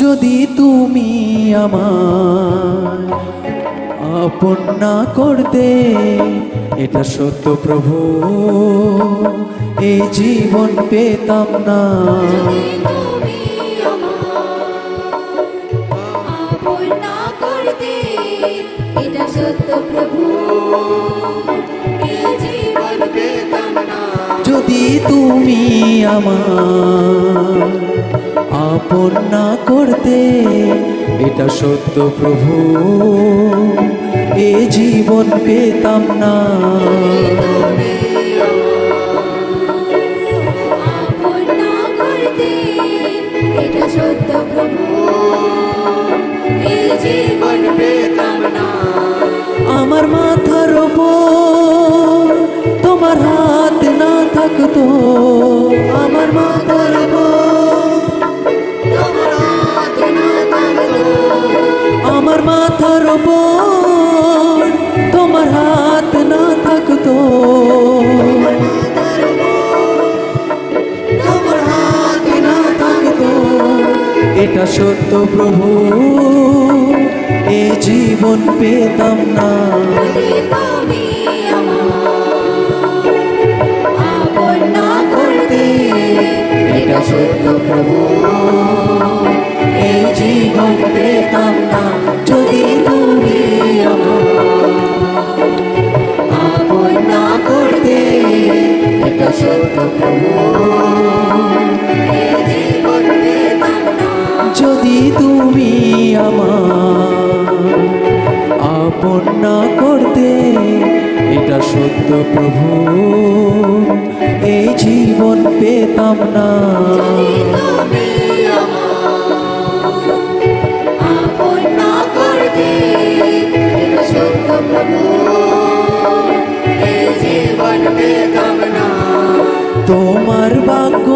যদি তুমি আমার আপন না করতে এটা সত্য প্রভু এই জীবন পেতাম না। তুমি আপন না করতে এটা সত্য প্রভু এই জীবন পেতাম না। যদি তুমি আমার আপন না করতে এটা সত্য প্রভু। এ জীবন পেতাম না। আমার মাথার ওপর তোমার হাত না থাকতো। আমার মাথার ওপর তোমার হাত না থাকতো। এটা সত্য প্রভু এ জীবন পেতাম না। এটা সত্য প্রভু পেতাম না। তোমার ভাগ্য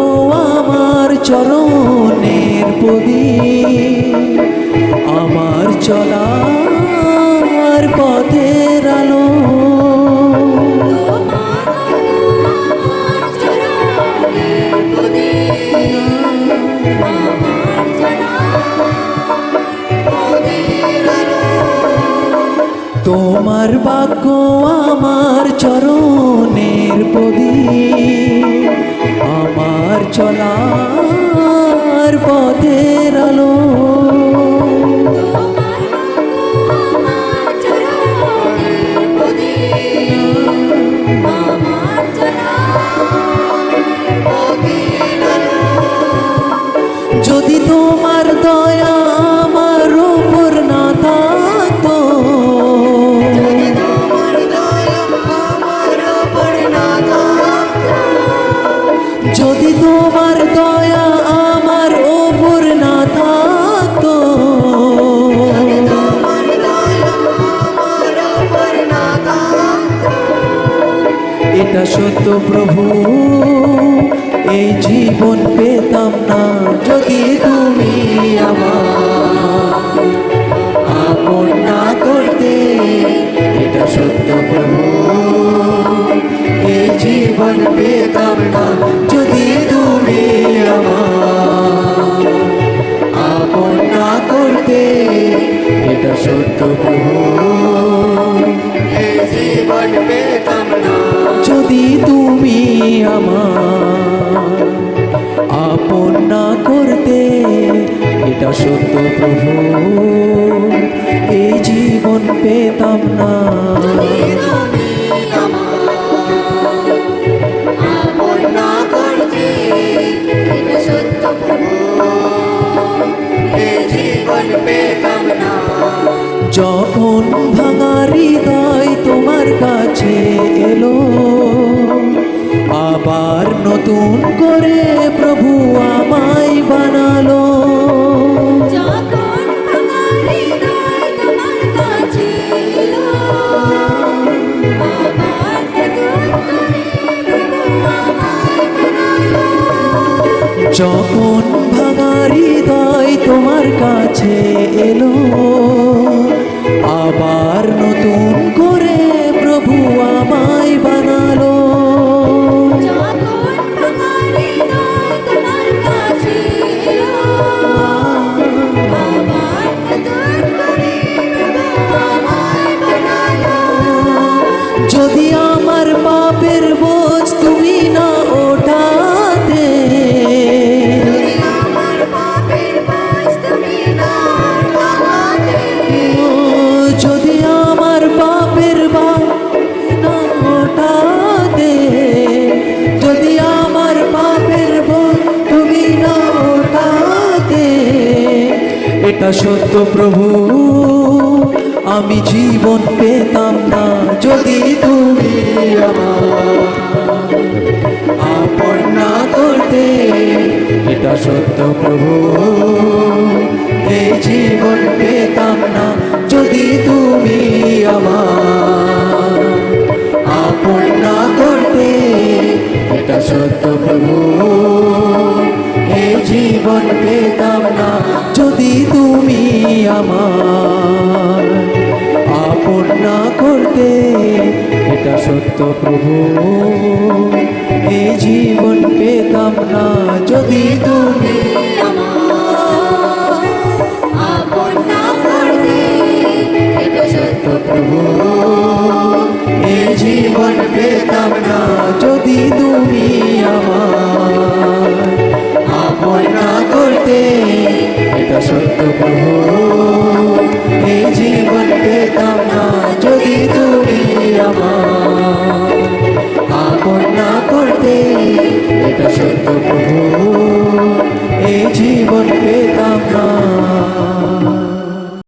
আমার চরণের প্রদীপ। আমার চলার পথের তোমার বাক্য আমার চরণের প্রদীপ। আমার চলার পথের আলো যদি তোমার দয়া আমার উপর না থাকতো এটা সত্য প্রভু এই জীবন পেতাম না যদি তুমি আমার আপন না করতে। এটা সত্য প্রভু এই জীবন পেতাম না যদি তুমি আমার আপন না করতে এটা সত্য প্রভু এই জীবন পেতাম না। ভাঙা হৃদয় তোমার কাছে এলো আবার নতুন করে প্রভু আমায় বানালো। যখন ভাঙা হৃদয় তোমার কাছে এলো, আবার নতুন করে প্রভু আমায় বানালো। এটা সত্য প্রভু, আমি জীবন পেতাম না যদি তুমি আপন না করতে। এটা সত্য প্রভু এই জীবন পেতাম না যদি তুমি আমার আপন না করতে। এটা সত্য প্রভু জীবন পেতাম না, যদি তুমি আমার আপন না করতে, এটা সত্য প্রভু। এই জীবন পেতাম না, যদি তুমি প্রভু। এই জীবন পেতাম না, যদি সত্য প্রভু এই জীবনকে দাম যদি তুমি আমার